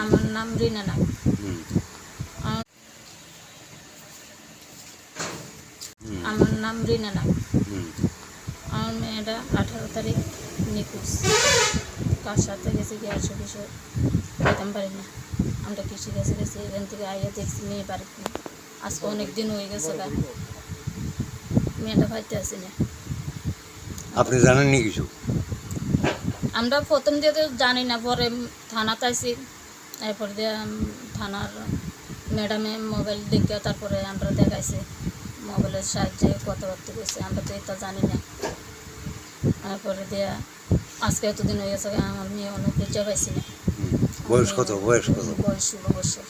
আমার নাম রিনা নাগ হুম। আমার- নাম রিনা নাগ হুম। আমার মেয়েটা আঠারো তারিখ নিখোঁজ। কার সাথে গেছে কি আসো কিছু বলতাম পারি না। আমরা কৃষি কাছে গেছি এখান থেকে আইয়া দেখছি মেয়ে বাড়িতে আজকে অনেক দিন হয়ে গেছে গা মেয়েটা ভাইতে আসি না। আপনি জানেননি কিছু? আমরা প্রথম দিয়ে তো জানি না পরে থানাতে আইসি এরপর দিয়ে থানার ম্যাডামে মোবাইল দেখে তারপরে আমরা দেখাইছি। মোবাইলের সাহায্যে কথাবার্তা কইছে আমরা তো এটা জানি না। তারপরে দিয়ে আজকে এতদিন হয়ে গেছে আমার মেয়ে অনেক খুঁজে পাইছি। না হুম। বয়স কত? বয়স কত? বয়স ষোলো বছর।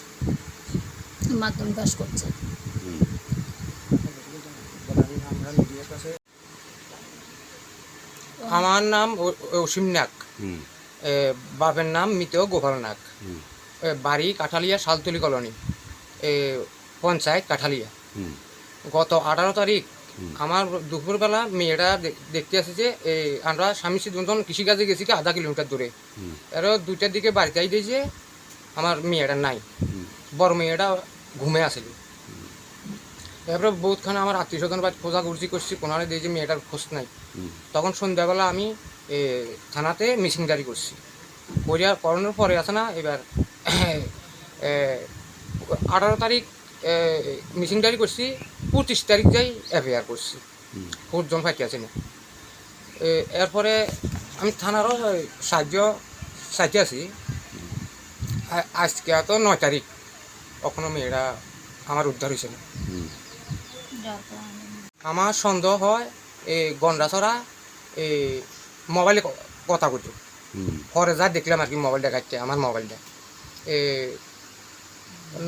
মাধ্যমিক পাস করছে। আমার নাম অসীম নাগ। এ, বাপের নাম মৃত গোপাল নাগ। এ, বাড়ি কাঠালিয়া শালতলি কলোনি। পঞ্চায়েত কাঠালিয়া। গত আঠারো তারিখ আমার দুপুরবেলা মেয়েটা দে- দেখতে আসে যে আমরা স্বামী স্ত্রী দুজন কৃষিকাজে গেছি কি আধা কিলোমিটার দূরে। এরও দুইটার দিকে বাড়িতে আই যে আমার মেয়েটা নাই। বড় মেয়েটা ঘুমে আসিল এরপরে বহুতখানে আমার আত্মীয় স্বজন বা খোঁজা খুঁজি করছি কোনারে দিয়ে যে মেয়েটার খোঁজ নাই। তখন সন্ধ্যাবেলা আমি থানাতে মিসিং জারি করছি। করিয়ার করানোর পরে আছে না এবার আঠারো তারিখ মিসিং জারি করছি পঁচিশ তারিখ যাই এফআইআর করছি। কোর্টজন ফাঁকি আছে না। এরপরে আমি থানারও সাহায্য সাহায্যে আছি। আজকে তো নয় তারিখ কখনো মেয়েরা আমার উদ্ধার হয়েছে না। আমার সন্দেহ হয় এই গন্ডাছড়া এই মোবাইলে কথা হুম পরে যা দেখলাম আর কি মোবাইল দেখাচ্ছে আমার মোবাইলটা এ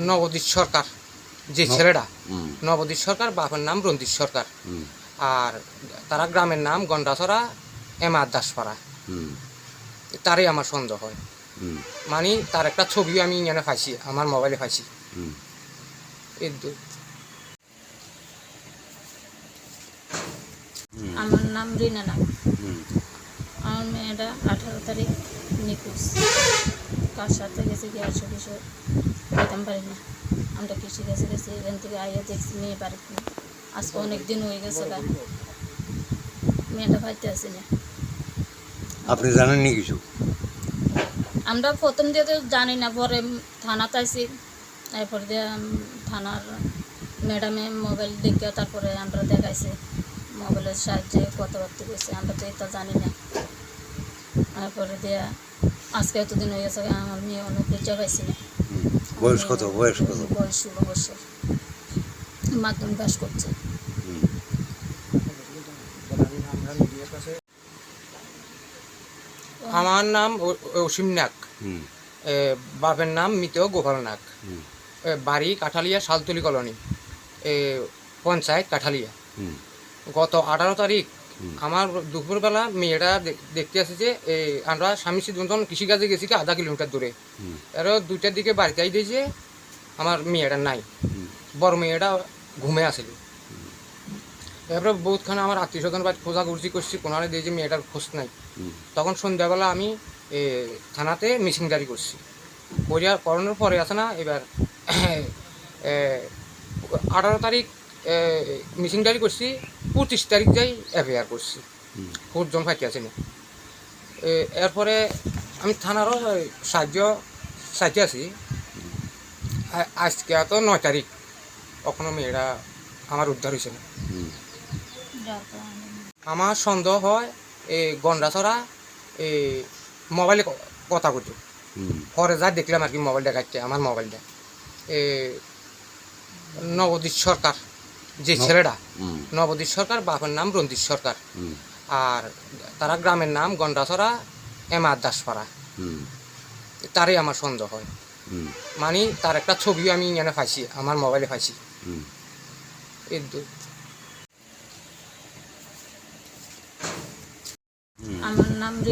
নবদ্বীপ সরকার যে ছেলেটা নবদ্বীপ সরকার বাপের নাম রঞ্জিত সরকার। আর তারা গ্রামের নাম গন্ডাছড়া এম আর দাসপাড়া। হুম। তারই আমার সন্দেহ হয়। মানে তার একটা ছবিও আমি এখানে পাইছি আমার মোবাইলে পাইছি। হুম। আমার নাম রিনা নাগ হুম আমার মেয়েটা আঠারো তারিখ নিখোঁজ। কার সাথে গেছে কি আসো কিছু বলতাম পারি না। আমরা কৃষি কাছে গেছি এখান থেকে আইয়া দেখছি মেয়ে বাড়িতে। আজকে অনেক দিন হয়ে গেছে গা। মেয়েটা ভাইতে আসি না। আপনি জানেননি কিছু? আমরা প্রথম দিয়ে তো জানি না পরে থানাতে আইসি এরপর দিয়ে থানার ম্যাডামে মোবাইল দেখে তারপরে আমরা দেখাইছি। মোবাইলের সাহায্যে কথাবার্তা কইছে আমরা তো এটা জানি না। তারপরে দিয়ে আজকে এতদিন হয়ে গেছে আমার মেয়ে অনেক খুঁজে পাইছি না। হুম। বয়স কত? বয়স কত? বয়স ষোলো বছর। মাধ্যমিক পাস করছে। আমার নাম অসীম নাক হুম। বাপের নাম মৃত গোপাল নাগ। হুম। বাড়ি কাঠালিয়া শালতলি কলোনি। এ, পঞ্চায়েত কাঠালিয়া। গত আঠারো তারিখ। আমার দুপুরবেলা মেয়েটা দেখতে আসে যে এ, আমরা স্বামী স্ত্রী দুজন কৃষিকাজে গেছি কি আধা কিলোমিটার দূরে। এরও দুইটার দিকে বাড়িতে আই যে আমার মেয়েটা নাই। বড় মেয়েটা ঘুমে আসিল এরপরে বহুতখানে আমার আত্মীয় স্বজন বা খোঁজা খুঁজি করছি কোনারে দিয়ে যে মেয়েটার খোঁজ নাই। তখন সন্ধ্যাবেলা আমি এ, থানাতে মিসিং জারি করছি। করিয়ার করানোর পরে আছে না এবার আঠারো তারিখ মিসিং জারি করছি পঁচিশ তারিখ যাই এফআইআর করছি। কোর্টজন ফাঁকি আছে না। এরপরে আমি থানারও সাহায্য সাহায্যে আছি। আজকে তো নয় তারিখ। কখনো মেয়েরা আমার উদ্ধার হয়েছে না। আমার সন্দেহ হয় এই গন্ডাছড়া এই মোবাইলে কথা হুম। পরে যা দেখলাম আর কি মোবাইল দেখাচ্ছে আমার মোবাইলটা নবদ্বীপ সরকার। যে ছেলেটা নবদ্বীপ সরকার বাপের নাম রঞ্জিত সরকার। আর তারা গ্রামের নাম গন্ডাছড়া এম আর দাসপাড়া তারই আমার সন্দেহ হয়। মানে তার একটা ছবি আমি এখানে পাইছি আমার মোবাইলে পাইছি। এই